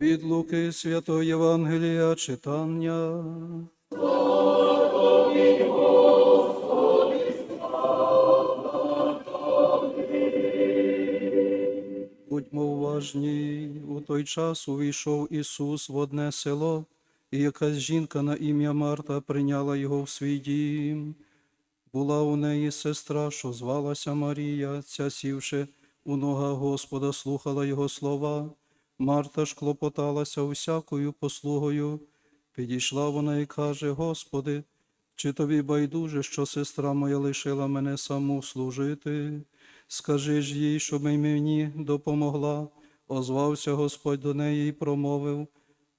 Від Луки Святого Євангелія читання. Будьмо уважні, у той час увійшов Ісус в одне село, і якась жінка на ім'я Марта прийняла його в свій дім. Була у неї сестра, що звалася Марія, ця сівши у нога Господа, слухала його слова. Марта ж клопоталася усякою послугою. Підійшла вона і каже: Господи, чи тобі байдуже, що сестра моя лишила мене саму служити? Скажи ж їй, щоб мені допомогла. Озвався Господь до неї і промовив: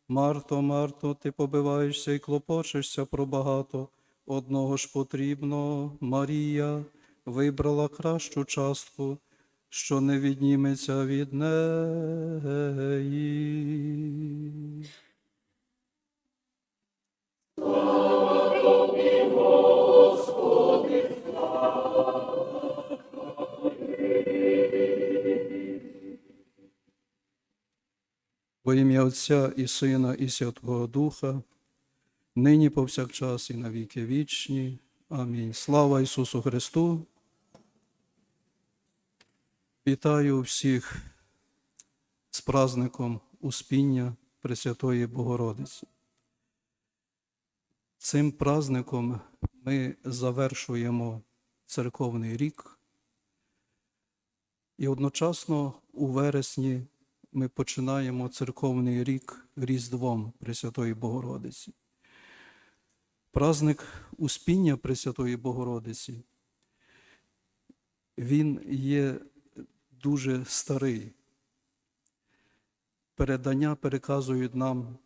Марто, Марто, ти побиваєшся і клопочешся про багато. Одного ж потрібно, Марія вибрала кращу частку, що не відніметься від неї. Во ім'я Отця і Сина, і Святого Духа, нині повсякчас і на віки вічні. Амінь. Слава Ісусу Христу. Вітаю всіх з праздником Успіння Пресвятої Богородиці. Цим праздником ми завершуємо церковний рік, і одночасно у вересні ми починаємо церковний рік Різдвом Пресвятої Богородиці. Праздник Успіння Пресвятої Богородиці, він є дуже старий. Передання переказують нам,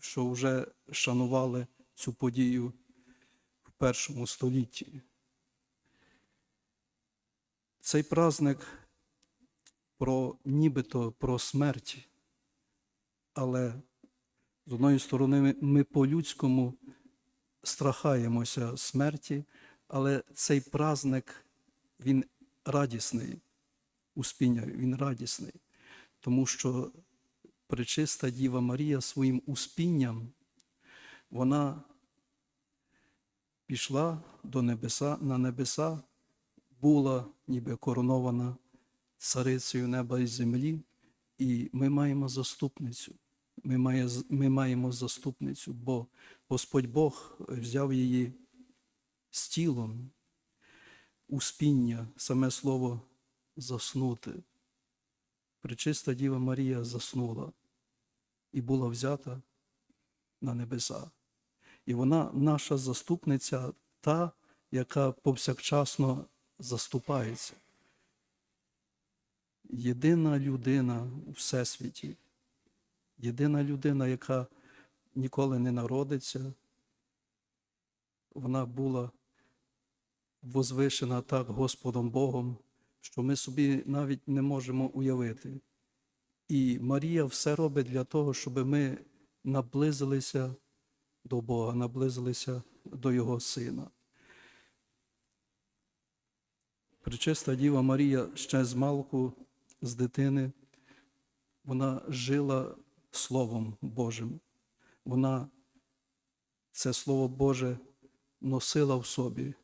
що вже шанували цю подію в першому столітті. Цей праздник про нібито про смерть, але з одної сторони ми, по-людському страхаємося смерті, але цей праздник, він радісний, успіння, він радісний, тому що пречиста Діва Марія своїм успінням, вона пішла до небеса, на небеса, була ніби коронована царицею неба і землі, і ми маємо заступницю. Ми, має, ми маємо заступницю, бо Господь Бог взяв її з тілом, успіння, саме слово заснути. Пречиста Діва Марія заснула і була взята на небеса. І вона наша заступниця, та, яка повсякчасно заступається. Єдина людина у Всесвіті, єдина людина, яка ніколи не народиться, вона була возвишена так Господом Богом, що ми собі навіть не можемо уявити. І Марія все робить для того, щоб ми наблизилися до Бога, наблизилися до Його Сина. Пречиста Діва Марія ще з малку, з дитини, вона жила Словом Божим. Вона це Слово Боже носила в собі.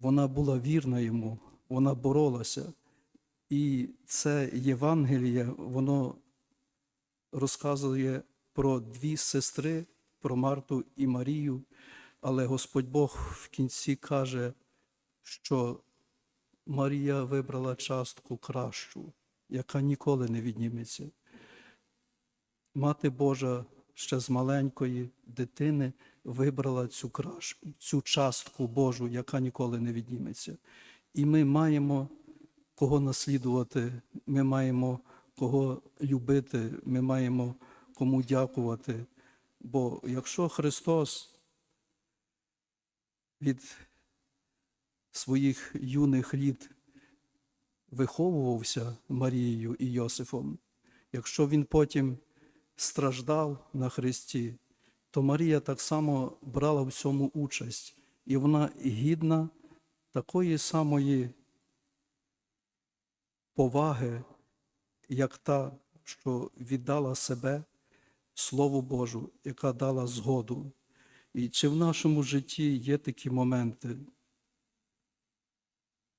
Вона була вірна йому, вона боролася. І це Євангеліє, воно розказує про дві сестри, про Марту і Марію, але Господь Бог в кінці каже, що Марія вибрала частку кращу, яка ніколи не відніметься. Мати Божа ще з маленької дитини вибрала цю краш, цю частку Божу, яка ніколи не відніметься. І ми маємо кого наслідувати, ми маємо кого любити, ми маємо кому дякувати. Бо якщо Христос від своїх юних літ виховувався Марією і Йосифом, якщо він потім страждав на Христі, то Марія так само брала в цьому участь, і вона гідна такої самої поваги, як та, що віддала себе Слову Божу, яка дала згоду. І чи в нашому житті є такі моменти,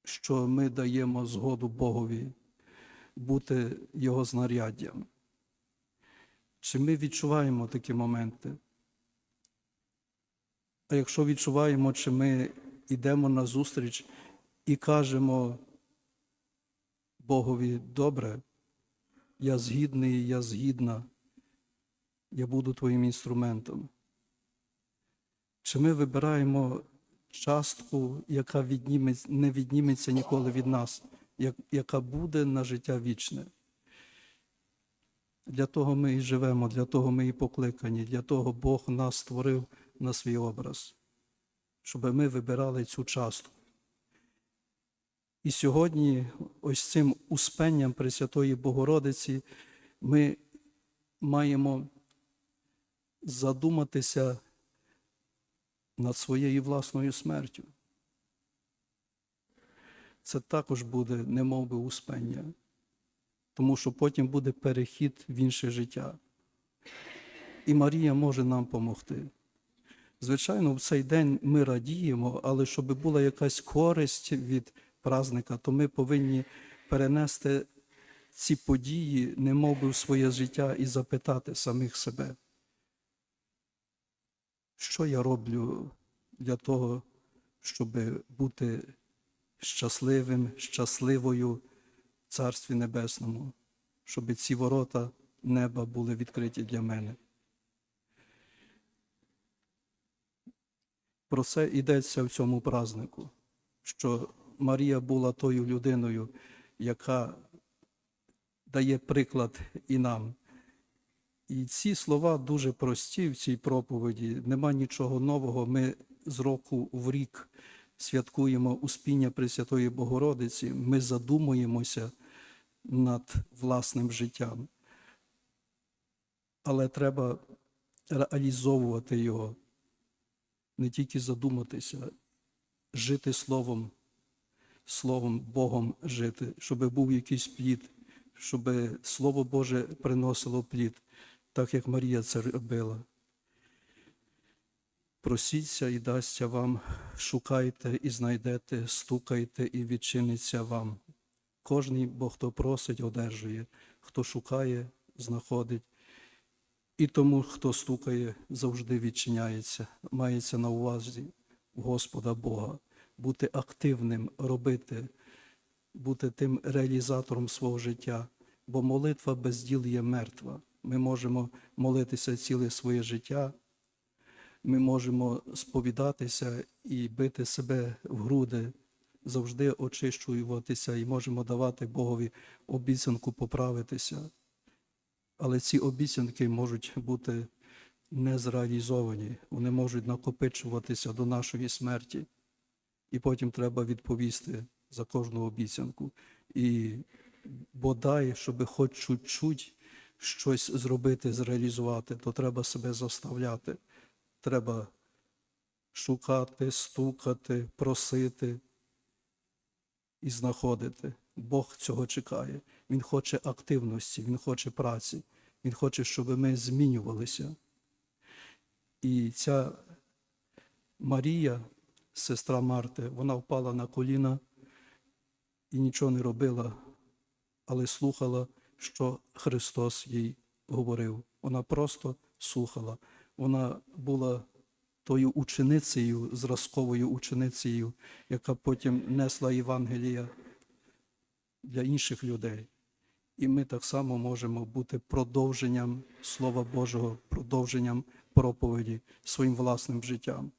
що ми даємо згоду Богові бути Його знаряддям? Чи ми відчуваємо такі моменти? А якщо відчуваємо, чи ми йдемо на зустріч і кажемо Богові, добре, я згідний, я згідна, я буду твоїм інструментом. Чи ми вибираємо частку, яка відніметься, не відніметься ніколи від нас, як- яка буде на життя вічне? Для того ми і живемо, для того ми і покликані, для того Бог нас створив на свій образ, щоб ми вибирали цю частку. І сьогодні, ось цим успенням Пресвятої Богородиці, ми маємо задуматися над своєю власною смертю. Це також буде немов би успення, тому що потім буде перехід в інше життя. І Марія може нам допомогти. Звичайно, в цей день ми радіємо, але щоб була якась користь від празника, то ми повинні перенести ці події, немов би в своє життя, і запитати самих себе, що я роблю для того, щоб бути щасливим, щасливою в Царстві Небесному, щоб ці ворота неба були відкриті для мене. Про це йдеться в цьому празнику, що Марія була тою людиною, яка дає приклад і нам. І ці слова дуже прості в цій проповіді. Нема нічого нового. Ми з року в рік святкуємо успіння Пресвятої Богородиці. Ми задумуємося над власним життям. Але треба реалізовувати його, не тільки задуматися, жити словом, словом Богом жити, щоб був якийсь плід, щоб Слово Боже приносило плід, так як Марія це робила. Просіться і дасться вам, шукайте і знайдете, стукайте і відчиниться вам. Кожний, бо хто просить, одержує, хто шукає, знаходить. І тому, хто стукає, завжди відчиняється, мається на увазі Господа Бога, бути активним, робити, бути тим реалізатором свого життя, бо молитва без діл є мертва. Ми можемо молитися ціле своє життя, ми можемо сповідатися і бити себе в груди, завжди очищуватися і можемо давати Богові обіцянку поправитися. Але ці обіцянки можуть бути не зреалізовані, вони можуть накопичуватися до нашої смерті. І потім треба відповісти за кожну обіцянку. І бодай, щоб хоч чуть-чуть щось зробити, зреалізувати, то треба себе заставляти. Треба шукати, стукати, просити і знаходити. Бог цього чекає. Він хоче активності, Він хоче праці, Він хоче, щоб ми змінювалися. І ця Марія, сестра Марти, вона впала на коліна і нічого не робила, але слухала, що Христос їй говорив. Вона просто слухала. Вона була тою ученицею, зразковою ученицею, яка потім несла Євангелія для інших людей. І ми так само можемо бути продовженням Слова Божого, продовженням проповіді своїм власним життям,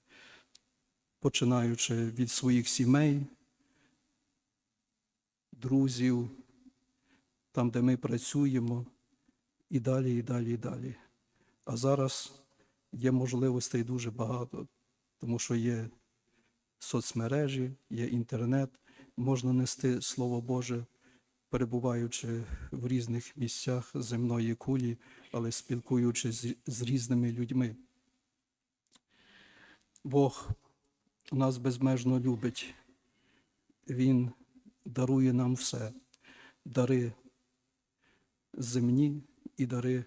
починаючи від своїх сімей, друзів, там, де ми працюємо, і далі, і далі, і далі. А зараз є можливостей дуже багато, тому що є соцмережі, є інтернет, можна нести Слово Боже, перебуваючи в різних місцях земної кулі, але спілкуючись з, різними людьми. Бог нас безмежно любить. Він дарує нам все, дари земні і дари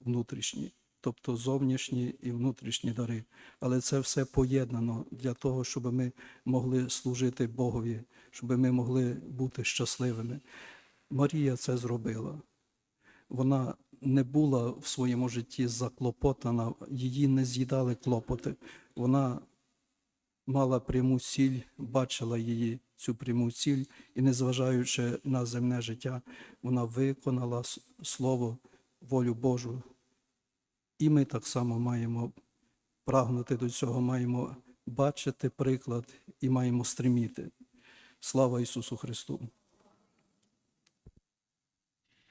внутрішні, тобто зовнішні і внутрішні дари. Але це все поєднано для того, щоб ми могли служити Богові, щоб ми могли бути щасливими. Марія це зробила. Вона не була в своєму житті заклопотана, її не з'їдали клопоти. Вона мала пряму ціль, бачила її, цю пряму ціль, і, незважаючи на земне життя, вона виконала слово, волю Божу. І ми так само маємо прагнути до цього, маємо бачити приклад і маємо стриміти. Слава Ісусу Христу!